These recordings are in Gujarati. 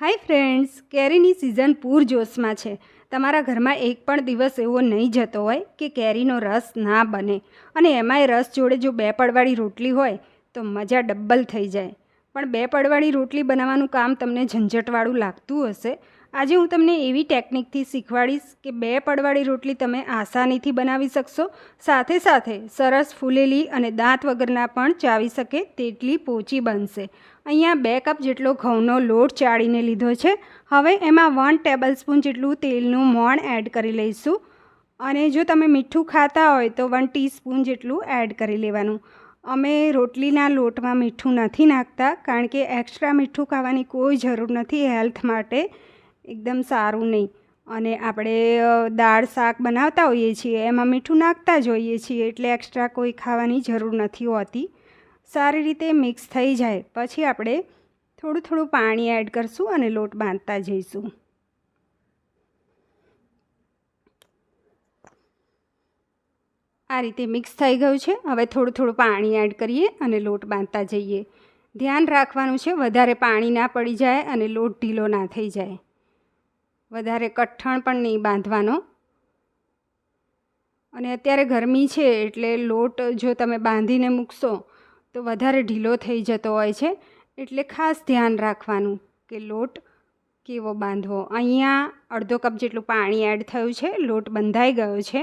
હાય ફ્રેન્ડ્સ, કેરીની સિઝન પૂરજોશમાં છે. તમારા ઘરમાં એક પણ દિવસ એવો નહીં જતો હોય કે કેરીનો રસ ના બને. અને એમાંય રસ જોડે જો બે પડવાળી રોટલી હોય, તો મજા ડબલ થઈ જાય. પણ બે પડવાળી રોટલી બનાવવાનું કામ તમને ઝંઝટવાળું લાગતું હશે આજે હું તમને એવી ટેકનિકથી શીખવાડીશ કે બે પડવાળી રોટલી તમે આસાનીથી બનાવી શકશો. સાથે સાથે સરસ ફૂલેલી અને દાંત વગરના પણ ચાવી શકે તેટલી પોચી બનશે. અહીંયા બે કપ જેટલો ઘઉંનો લોટ ચાળીને લીધો છે. હવે એમાં વન ટેબલ સ્પૂન જેટલું તેલનું મોણ એડ કરી લઈશું. અને જો તમે મીઠું ખાતા હોય તો વન ટીસ્પૂન જેટલું એડ કરી લેવાનું. અમે રોટલીના લોટમાં મીઠું નથી નાખતા, કારણ કે એક્સ્ટ્રા મીઠું ખાવાની કોઈ જરૂર નથી હેલ્થ માટે. એકદમ સારું નહીં. અને આપણે દાળ શાક બનાવતા હોઈએ છીએ, એમાં મીઠું નાખતા જ હોઈએ છીએ, એટલે એક્સ્ટ્રા કોઈ ખાવાની જરૂર નથી હોતી. સારી રીતે મિક્સ થઈ જાય. પછી આપણે થોડું થોડું પાણી એડ કરશું અને લોટ બાંધતા જઈશું. આ રીતે મિક્સ થઈ ગયું છે. હવે થોડું થોડું પાણી એડ કરીએ અને લોટ બાંધતા જઈએ. ધ્યાન રાખવાનું છે, વધારે પાણી ના પડી જાય અને લોટ ઢીલો ના થઈ જાય. વધારે કઠણ પણ નહીં બાંધવાનો. અને અત્યારે ગરમી છે એટલે લોટ જો તમે બાંધીને મૂકશો, તો વધારે ઢીલો થઈ જતો હોય છે. એટલે ખાસ ધ્યાન રાખવાનું કે લોટ કેવો બાંધવો. અહીંયા અડધો કપ જેટલું પાણી એડ થયું છે, લોટ બંધાઈ ગયો છે.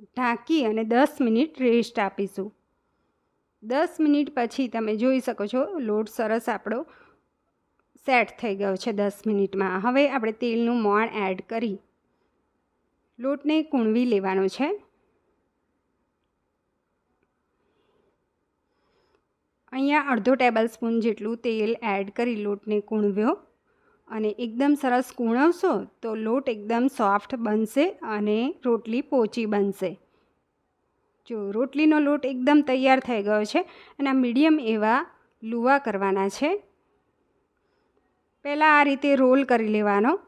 ઢાંકી અને દસ મિનિટ રેસ્ટ આપીશું. દસ મિનિટ પછી તમે જોઈ શકો છો, લોટ સરસ આપણો સેટ થઈ ગયો છે દસ મિનિટમાં. હવે આપણે તેલનું મોણ એડ કરી લોટને કૂણવી લેવાનો છે. અહીંયા અડધો ટેબલ સ્પૂન જેટલું તેલ એડ કરી લોટને કૂણવ્યો અને એકદમ સરસ કૂણવશો તો લોટ એકદમ સોફ્ટ બનશે અને રોટલી પોચી બનશે. જો રોટલીનો લોટ એકદમ તૈયાર થઈ ગયો છે અને મીડિયમ એવા લુવા કરવાના છે. પહેલાં આ રીતે રોલ કરી લેવાનો.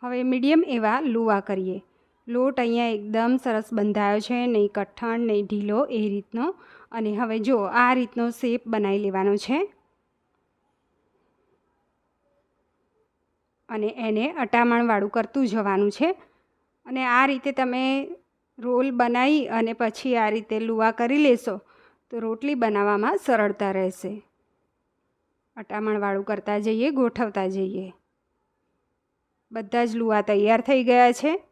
હવે મીડિયમ એવા લુવા કરીએ. લોટ અહીંયા એકદમ સરસ બંધાયો છે, નહીં કઠણ, નહીં ઢીલો એ રીતનો. અને હવે જો, આ રીતનો શેપ બનાવી લેવાનો છે. અને એને અટામણવાળું કરતું જવાનું છે. અને આ રીતે તમે રોલ બનાવી અને પછી આ રીતે લુવા કરી લેશો, તો રોટલી બનાવવામાં સરળતા રહેશે. અટામણવાળું કરતા જઈએ, ગોઠવતા જઈએ. બધા જ લુવા તૈયાર થઈ ગયા છે.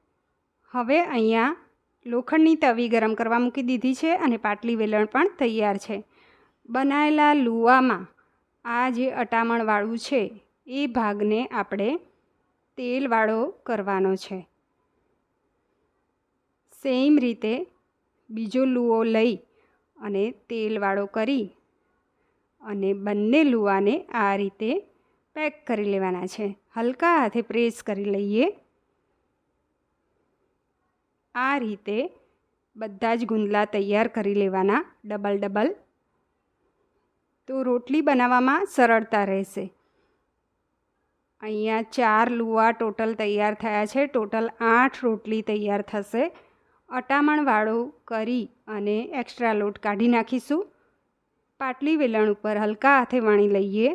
હવે અહીંયા લોખંડની તવી ગરમ કરવા મૂકી દીધી છે અને પાટલી વેલણ પણ તૈયાર છે. બનાવેલા લુવામાં આ જે અટામણવાળું છે, એ ભાગને આપણે તેલવાળો કરવાનો છે. સેમ રીતે બીજો લુઓ લઈ અને તેલવાળો કરી અને બંને લુવાને આ રીતે પેક કરી લેવાના છે. હલકા હાથે પ્રેસ કરી લઈએ. આ રીતે બધા જ ગુંદલા તૈયાર કરી લેવાના ડબલ ડબલ. તો રોટલી બનાવવામાં સરળતા રહેશે. અહીંયા ચાર લુવા ટોટલ તૈયાર થયા છે. ટોટલ આઠ રોટલી તૈયાર થશે. અટામણવાળું કરી અને એક્સ્ટ્રા લોટ કાઢી નાખીશું. પાટલી વેલણ ઉપર હલકા હાથે વાણી લઈએ.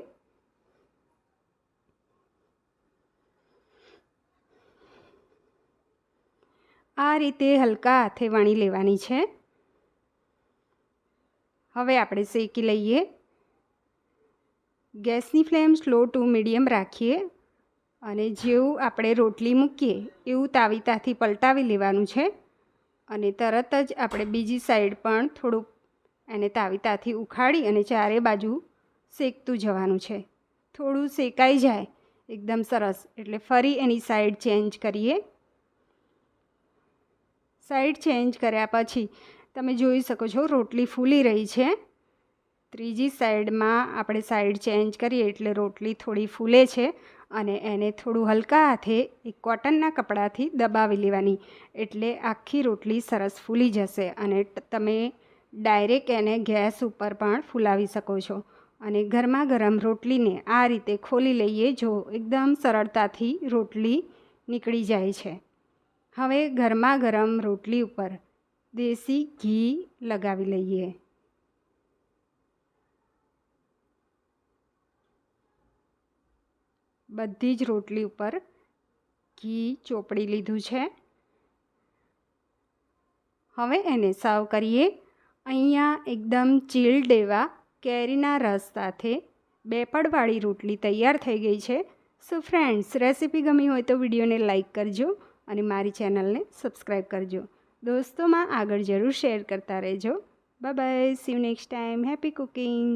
આ રીતે હલકા હાથે વાણી લેવાની છે. હવે આપણે શેકી લઈએ. ગેસની ફ્લેમ સ્લો ટુ મીડિયમ રાખીએ અને જેવું આપણે રોટલી મૂકીએ એવું તાવીતાથી પલટાવી લેવાનું છે. અને તરત જ આપણે બીજી સાઈડ પણ થોડુંક એને તાવીતાથી ઉખાડી અને ચારે બાજુ શેકતું જવાનું છે. થોડું શેકાઈ જાય, એકદમ સરસ. એટલે ફરી એની સાઈડ ચેન્જ કરીએ. સાઈડ ચેન્જ કર્યા પછી તમે જોઈ શકો છો રોટલી ફૂલી રહી છે. ત્રીજી સાઈડમાં આપણે સાઈડ ચેન્જ કરીએ એટલે રોટલી થોડી ફૂલે છે અને એને થોડું હલકા હાથે એક કોટનના કપડાથી દબાવી લેવાની. એટલે આખી રોટલી સરસ ફૂલી જશે અને તમે ડાયરેક્ટ એને ગેસ ઉપર પણ ફૂલાવી શકો છો. અને ગરમા ગરમ રોટલીને આ રીતે ખોલી લઈએ જો એકદમ સરળતાથી રોટલી નીકળી જાય છે. હવે ગરમા ગરમ રોટલી ઉપર દેશી ઘી લગાવી લઈએ. બધી જ રોટલી ઉપર ઘી ચોપડી લીધું છે. હવે એને સર્વ કરીએ. અહીંયા એકદમ ચીલ એવા કેરીના રસ સાથે બેપડવાળી રોટલી તૈયાર થઈ ગઈ છે. સો ફ્રેન્ડ્સ રેસીપી ગમી હોય તો વિડીયોને લાઇક કરજો અને મારી ચેનલને સબસ્ક્રાઈબ કરજો. દોસ્તોમાં આગળ જરૂર શેર કરતા રહેજો. Bye bye see next time happy cooking